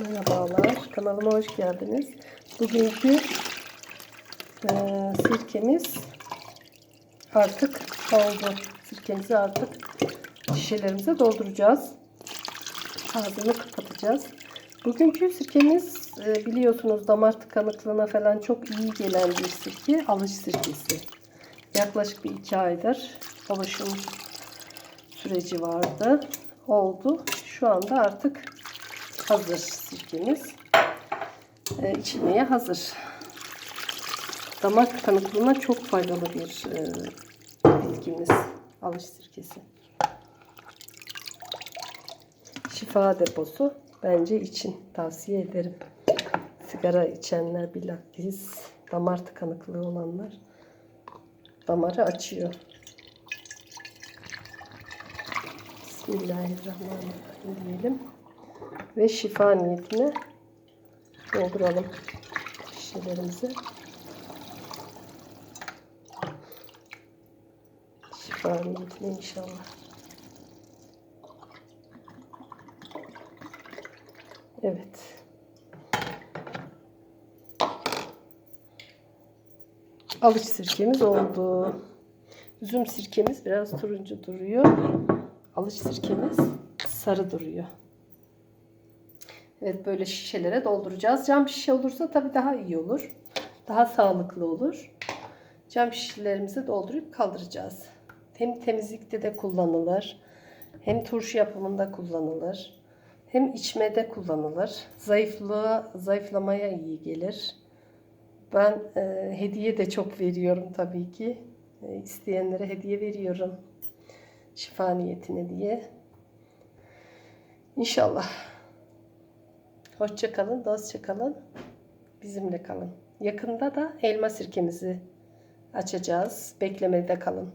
Merhabalar, kanalıma hoş geldiniz. Bugünkü eee, sirkemiz artık oldu. Sirkemizi artık şişelerimize dolduracağız. Ağzını kapatacağız. Bugünkü sirkemiz eee, biliyorsunuz damar tıkanıklığına falan çok iyi gelen bir sirke. Alış sirkesi. Yaklaşık bir iki aydır alışım süreci vardı. Oldu. Şu anda artık hazır sirkemiz. Ee, içilmeye hazır. Damar tıkanıklığına çok faydalı bir e, bitkimiz. Alış sirkesi. Şifa deposu. Bence için tavsiye ederim. Sigara içenler bilakis damar tıkanıklığı olanlar damarı açıyor. Bismillahirrahmanirrahim diyelim. Ve şifa niyetine dolduralım şişelerimizi. Şifa niyetine inşallah. Evet. Alış sirkemiz oldu. Üzüm sirkemiz biraz turuncu duruyor. Alış sirkemiz sarı duruyor. Evet böyle şişelere dolduracağız. Cam şişe olursa tabii daha iyi olur. Daha sağlıklı olur. Cam şişelerimizi doldurup kaldıracağız. Hem temizlikte de kullanılır. Hem turşu yapımında kullanılır. Hem içmede kullanılır. Zayıflığa, zayıflamaya iyi gelir. Ben e, hediye de çok veriyorum tabii ki. E, isteyenlere hediye veriyorum. Şifa niyetine diye. İnşallah. Hoşça kalın, dostça kalın. Bizimle kalın. Yakında da elma sirkemizi açacağız. Beklemede kalın.